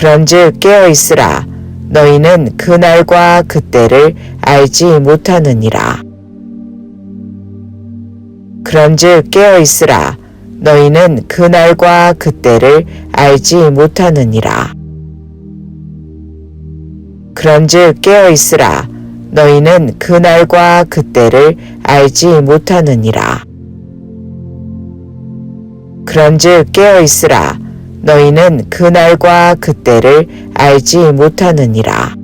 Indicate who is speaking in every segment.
Speaker 1: 그런즉 깨어 있으라. 너희는 그 날과 그때를 알지 못하느니라. 그런즉 깨어 있으라. 너희는 그 날과 그때를 알지 못하느니라. 그런즉 깨어 있으라. 너희는 그 날과 그때를 알지 못하느니라. 그런즉 깨어 있으라 너희는 그날과 그때를 알지 못하느니라.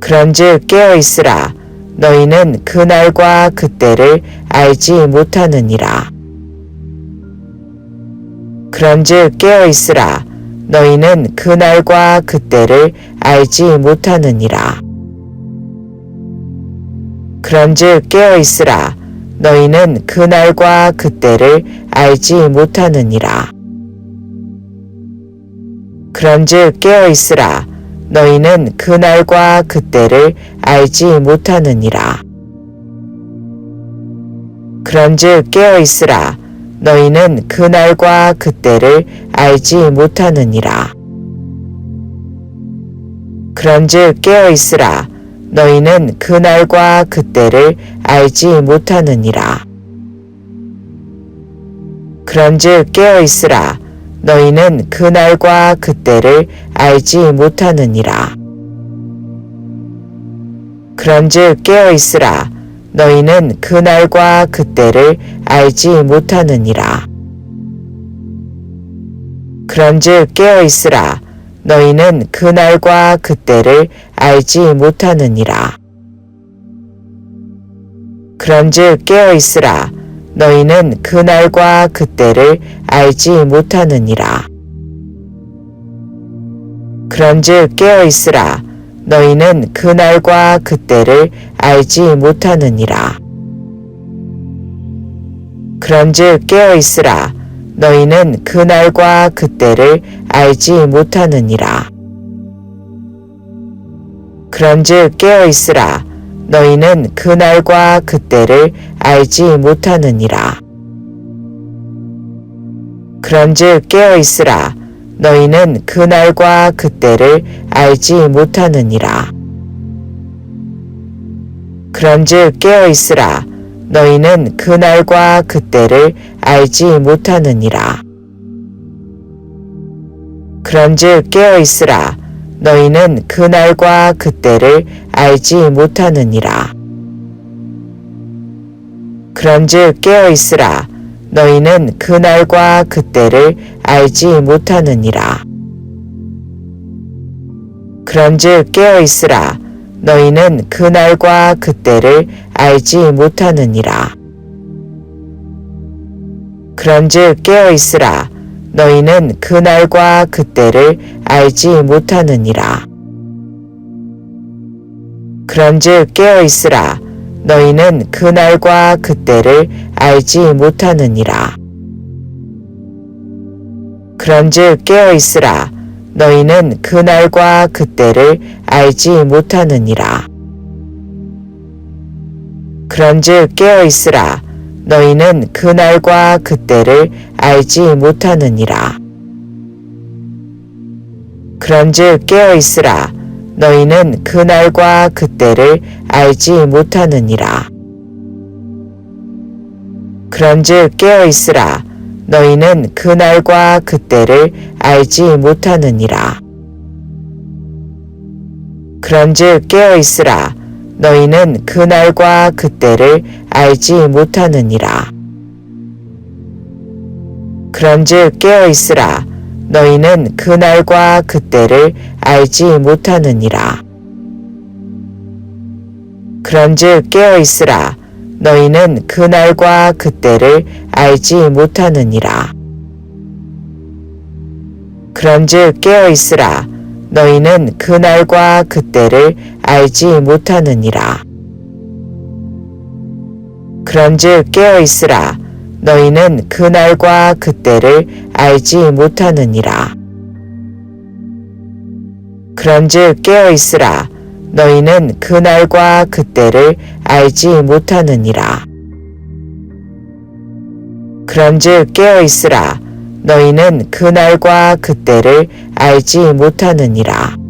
Speaker 1: 그런즉 깨어 있으라. 너희는 그날과 그때를 알지 못하느니라. 그런즉 깨어 있으라. 너희는 그날과 그때를 알지 못하느니라. 그런즉 깨어 있으라 너희는 그날과 그때를 알지 못하느니라. 그런즉 깨어 있으라. 너희는 그날과 그때를 알지 못하느니라. 그런즉 깨어 있으라. 너희는 그날과 그때를 알지 못하느니라. 그런즉 깨어 있으라 너희는 그날과 그때를 알지 못하느니라. 그런즉 깨어 있으라. 너희는 그날과 그때를 알지 못하느니라. 그런즉 깨어 있으라. 너희는 그날과 그때를 알지 못하느니라. 그런즉 깨어 있으라. 너희는 그날과 그때를 알지 못하느니라. 그런즉 깨어 있으라. 너희는 그 날과 그때를 알지 못하느니라. 그런즉 깨어 있으라. 너희는 그 날과 그때를 알지 못하느니라. 그런즉 깨어 있으라. 너희는 그 날과 그때를 알지 못하느니라 그런즉 깨어 있으라. 너희는 그 날과 그때를 알지 못하느니라. 그런즉 깨어 있으라. 너희는 그 날과 그때를 알지 못하느니라. 그런즉 깨어 있으라. 너희는 그 날과 그때를 알지 못하느니라. 그런즉 깨어 있으라 너희는 그날과 그때를 알지 못하느니라. 그런즉 깨어 있으라. 너희는 그날과 그때를 알지 못하느니라. 그런즉 깨어 있으라. 너희는 그날과 그때를 알지 못하느니라. 그런즉 깨어 있으라 너희는 그날과 그때를 알지 못하느니라. 그런즉 깨어 있으라. 너희는 그날과 그때를 알지 못하느니라. 그런즉 깨어 있으라. 너희는 그날과 그때를 알지 못하느니라. 그런즉 깨어 있으라 너희는 그날과 그때를 알지 못하느니라. 그런즉 깨어 있으라. 너희는 그날과 그때를 알지 못하느니라. 그런즉 깨어 있으라. 너희는 그날과 그때를 알지 못하느니라. 그런즉 깨어 있으라 너희는 그날과 그때를 알지 못하느니라. 그런즉 깨어 있으라. 너희는 그날과 그때를 알지 못하느니라. 그런즉 깨어 있으라. 너희는 그날과 그때를 알지 못하느니라. 그런즉 깨어 있으라. 너희는 그날과 그때를 알지 못하느니라. 그런즉 깨어 있으라. 너희는 그 날과 그 때를 알지 못하느니라. 그런즉 깨어 있으라. 너희는 그 날과 그 때를 알지 못하느니라. 그런즉 깨어 있으라. 너희는 그 날과 그 때를 알지 못하느니라.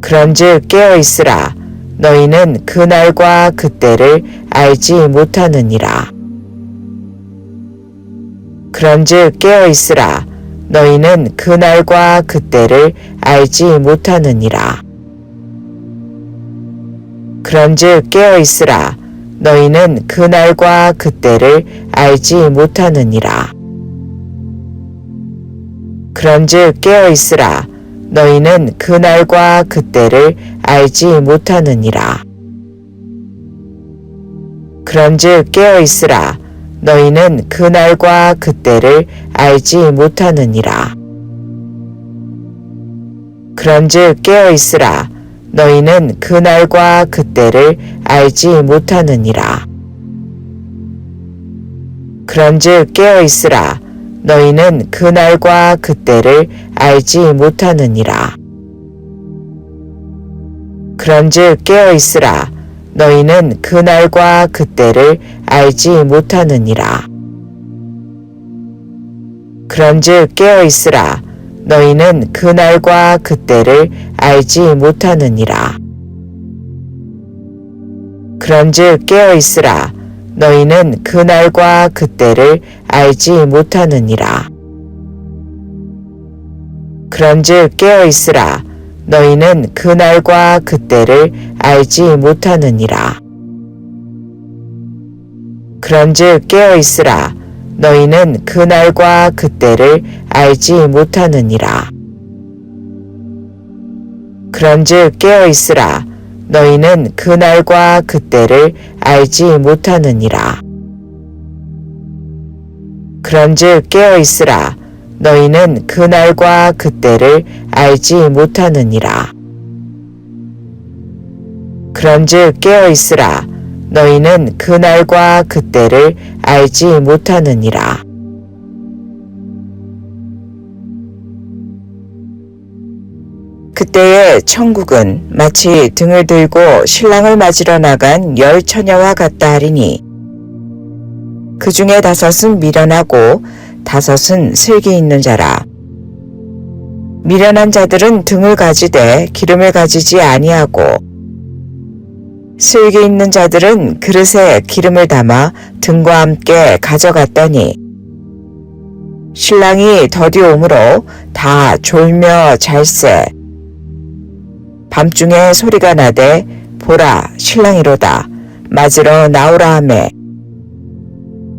Speaker 1: 그런즉 깨어 있으라. 너희는 그 날과 그때를 알지 못하느니라. 그런즉 깨어 있으라. 너희는 그 날과 그때를 알지 못하느니라. 그런즉 깨어 있으라. 너희는 그 날과 그때를 알지 못하느니라. 그런즉 깨어 있으라. 너희는 그날과 그때를 알지 못하느니라. 그런즉 깨어 있으라. 너희는 그날과 그때를 알지 못하느니라. 그런즉 깨어 있으라. 너희는 그날과 그때를 알지 못하느니라. 그런즉 깨어 있으라. 너희는 그날과 그때를 알지 못하느니라. 그런즉 깨어 있으라. 너희는 그날과 그때를 알지 못하느니라. 그런즉 깨어 있으라. 너희는 그날과 그때를 알지 못하느니라. 그런즉 깨어 있으라. 너희는 그날과 그때를 알지 못하느니라. 그런즉 깨어 있으라. 너희는 그날과 그때를 알지 못하느니라. 그런즉 깨어 있으라. 너희는 그날과 그때를 알지 못하느니라. 그런즉 깨어 있으라. 너희는 그날과 그때를 알지 못하느니라. 그런즉 깨어 있으라. 너희는 그 날과 그때를 알지 못하느니라. 그런즉 깨어 있으라. 너희는 그 날과 그때를 알지 못하느니라. 그때의 천국은 마치 등을 들고 신랑을 맞으러 나간 열 처녀와 같다 하리니 그 중에 다섯은 미련하고 다섯은 슬기 있는 자라. 미련한 자들은 등을 가지되 기름을 가지지 아니하고 슬기 있는 자들은 그릇에 기름을 담아 등과 함께 가져갔더니 신랑이 더디 오므로 다 졸며 잘세. 밤중에 소리가 나되 보라 신랑이로다. 맞으러 나오라 하매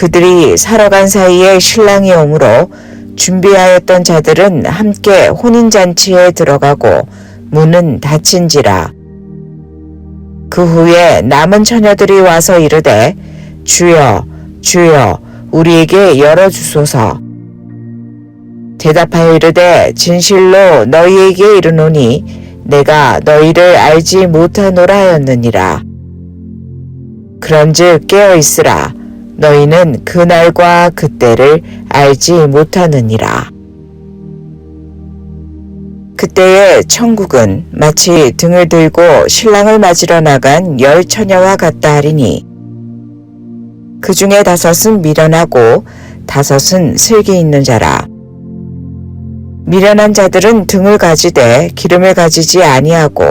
Speaker 1: 그들이 살아간 사이에 신랑이 오므로 준비하였던 자들은 함께 혼인잔치에 들어가고 문은 닫힌지라. 그 후에 남은 처녀들이 와서 이르되 주여 주여 우리에게 열어주소서. 대답하여 이르되 진실로 너희에게 이르노니 내가 너희를 알지 못하노라 하였느니라. 그런즉 깨어 있으라. 너희는 그날과 그때를 알지 못하느니라. 그때의 천국은 마치 등을 들고 신랑을 맞으러 나간 열 처녀와 같다 하리니 그 중에 다섯은 미련하고 다섯은 슬기 있는 자라. 미련한 자들은 등을 가지되 기름을 가지지 아니하고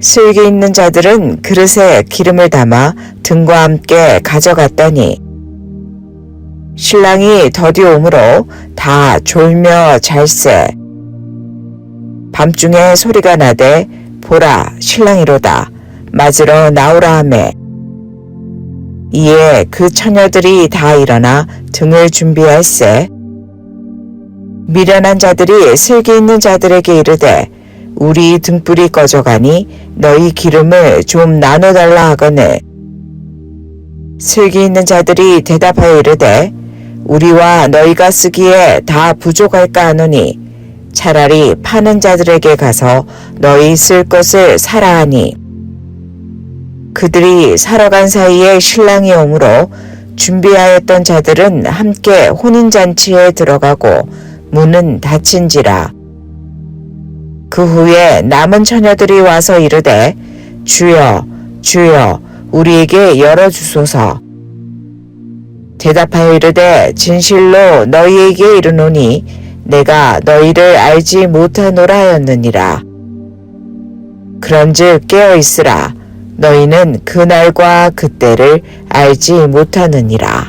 Speaker 1: 슬기 있는 자들은 그릇에 기름을 담아 등과 함께 가져갔더니 신랑이 더디 오므로 다 졸며 잘세 밤중에 소리가 나되 보라 신랑이로다. 맞으러 나오라 하매. 이에 그 처녀들이 다 일어나 등을 준비할세. 미련한 자들이 슬기 있는 자들에게 이르되 우리 등불이 꺼져가니 너희 기름을 좀 나눠달라 하거늘. 슬기 있는 자들이 대답하여 이르되 우리와 너희가 쓰기에 다 부족할까 하노니 차라리 파는 자들에게 가서 너희 쓸 것을 사라 하니. 그들이 살아간 사이에 신랑이 오므로 준비하였던 자들은 함께 혼인잔치에 들어가고 문은 닫힌지라 그 후에 남은 처녀들이 와서 이르되 주여 주여 우리에게 열어주소서. 대답하여 이르되 진실로 너희에게 이르노니 내가 너희를 알지 못하노라 하였느니라. 그런즉 깨어 있으라. 너희는 그날과 그때를 알지 못하느니라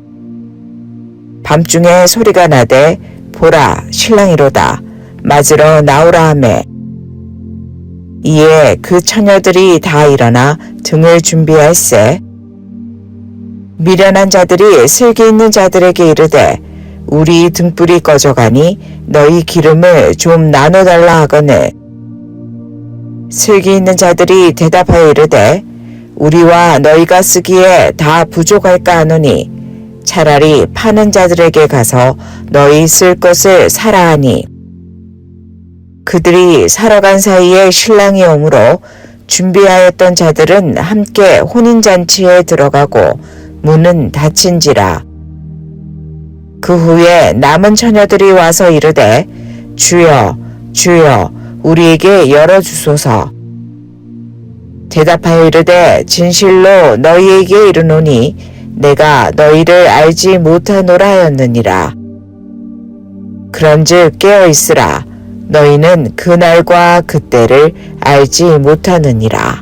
Speaker 1: 밤중에 소리가 나되 보라 신랑이로다. 맞으러 나오라 하매. 이에 그 처녀들이 다 일어나 등을 준비할세. 미련한 자들이 슬기 있는 자들에게 이르되 우리 등불이 꺼져가니 너희 기름을 좀 나눠달라 하거늘. 슬기 있는 자들이 대답하여 이르되 우리와 너희가 쓰기에 다 부족할까 하노니 차라리 파는 자들에게 가서 너희 쓸 것을 사라 하니. 그들이 살아간 사이에 신랑이 오므로 준비하였던 자들은 함께 혼인잔치에 들어가고 문은 닫힌지라. 그 후에 남은 처녀들이 와서 이르되 주여 주여 우리에게 열어주소서. 대답하여 이르되 진실로 너희에게 이르노니 내가 너희를 알지 못하노라 하였느니라. 그런즉 깨어 있으라. 너희는 그 날과 그 때를 알지 못하느니라.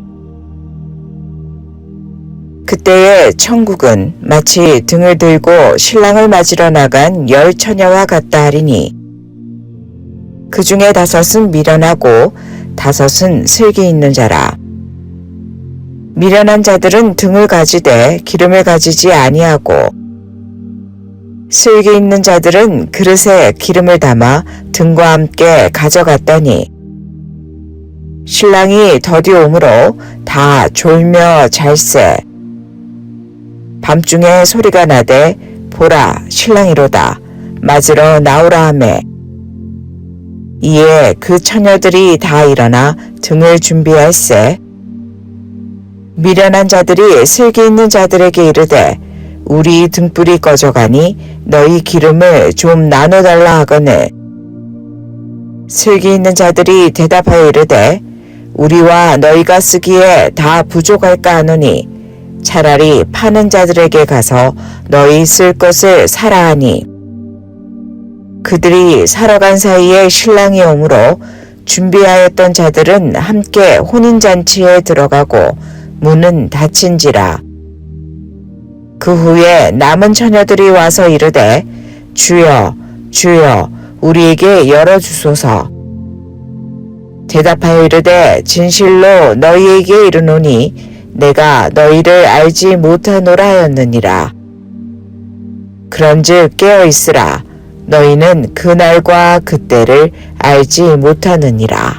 Speaker 1: 그때의 천국은 마치 등을 들고 신랑을 맞으러 나간 열 처녀와 같다 하리니 그 중에 다섯은 미련하고 다섯은 슬기 있는 자라 미련한 자들은 등을 가지되 기름을 가지지 아니하고 슬기 있는 자들은 그릇에 기름을 담아 등과 함께 가져갔더니 신랑이 더디 오므로 다 졸며 잘세 밤중에 소리가 나되 보라 신랑이로다. 맞으러 나오라 하매. 이에 그 처녀들이 다 일어나 등을 준비할세 미련한 자들이 슬기 있는 자들에게 이르되 우리 등불이 꺼져가니 너희 기름을 좀 나눠달라 하거늘. 슬기 있는 자들이 대답하여 이르되 우리와 너희가 쓰기에 다 부족할까 하노니 차라리 파는 자들에게 가서 너희 쓸 것을 사라 하니. 그들이 살아간 사이에 신랑이 오므로 준비하였던 자들은 함께 혼인잔치에 들어가고 문은 닫힌지라 그 후에 남은 처녀들이 와서 이르되 주여 주여 우리에게 열어주소서 대답하여 이르되 진실로 너희에게 이르노니 내가 너희를 알지 못하노라 하였느니라. 그런즉 깨어 있으라. 너희는 그날과 그때를 알지 못하느니라.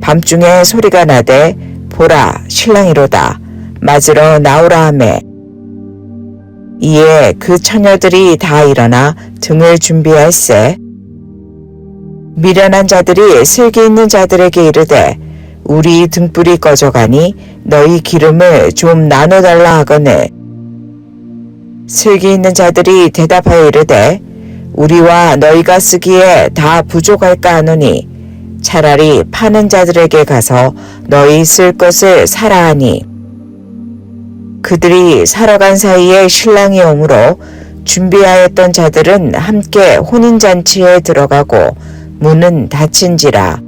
Speaker 1: 밤중에 소리가 나되 보라 신랑이로다. 맞으러 나오라 하매. 이에 그 처녀들이 다 일어나 등을 준비할세. 미련한 자들이 슬기 있는 자들에게 이르되 우리 등불이 꺼져가니 너희 기름을 좀 나눠달라 하거늘. 슬기 있는 자들이 대답하여 이르되 우리와 너희가 쓰기에 다 부족할까 하노니 차라리 파는 자들에게 가서 너희 쓸 것을 사라 하니. 그들이 살아간 사이에 신랑이 오므로 준비하였던 자들은 함께 혼인잔치에 들어가고 문은 닫힌지라.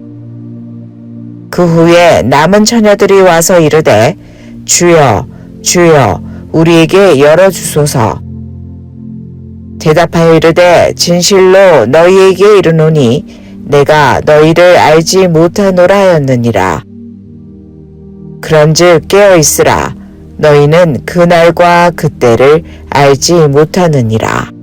Speaker 1: 그 후에 남은 처녀들이 와서 이르되 주여 주여 우리에게 열어주소서. 대답하여 이르되 진실로 너희에게 이르노니 내가 너희를 알지 못하노라 하였느니라. 그런즉 깨어 있으라. 너희는 그날과 그때를 알지 못하느니라